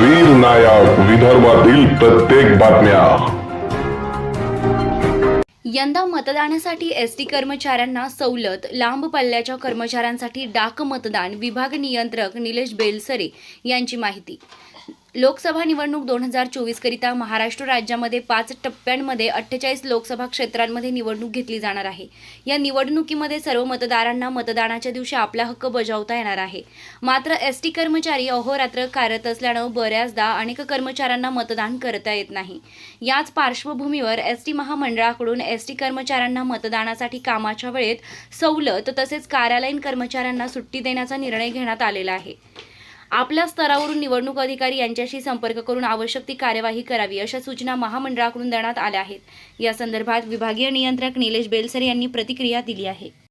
वीर नायक विदर्भातील प्रत्येक बातम्या. यंदा मतदानासाठी एस टी कर्मचाऱ्यांना सवलत लांब पल्ल्याच्या कर्मचाऱ्यांसाठी डाक मतदान विभाग नियंत्रक निलेश बेलसरे यांची माहिती. लोकसभा निवडणूक दोन हजार चोवीसकरिता महाराष्ट्र राज्यामध्ये पाच टप्प्यांमध्ये अठ्ठेचाळीस लोकसभा क्षेत्रांमध्ये निवडणूक घेतली जाणार आहे. या निवडणुकीमध्ये सर्व मतदारांना मतदानाच्या दिवशी आपला हक्क बजावता येणार आहे. मात्र एस टी कर्मचारी अहोरात्र कार्यरत असल्यानं बऱ्याचदा अनेक कर्मचाऱ्यांना मतदान करता येत नाही. याच पार्श्वभूमीवर एस टी महामंडळाकडून एस टी कर्मचाऱ्यांना मतदानासाठी कामाच्या वेळेत सवलत तसेच कार्यालयीन कर्मचाऱ्यांना सुट्टी देण्याचा निर्णय घेण्यात आलेला आहे. आपल्या स्तरावरून निवडणूक अधिकारी यांच्याशी संपर्क करून आवश्यक ती कार्यवाही करावी अशा सूचना महामंडळाकडून देण्यात आल्या आहेत. या संदर्भात विभागीय नियंत्रक निलेश बेलसरे यांनी प्रतिक्रिया दिली आहे.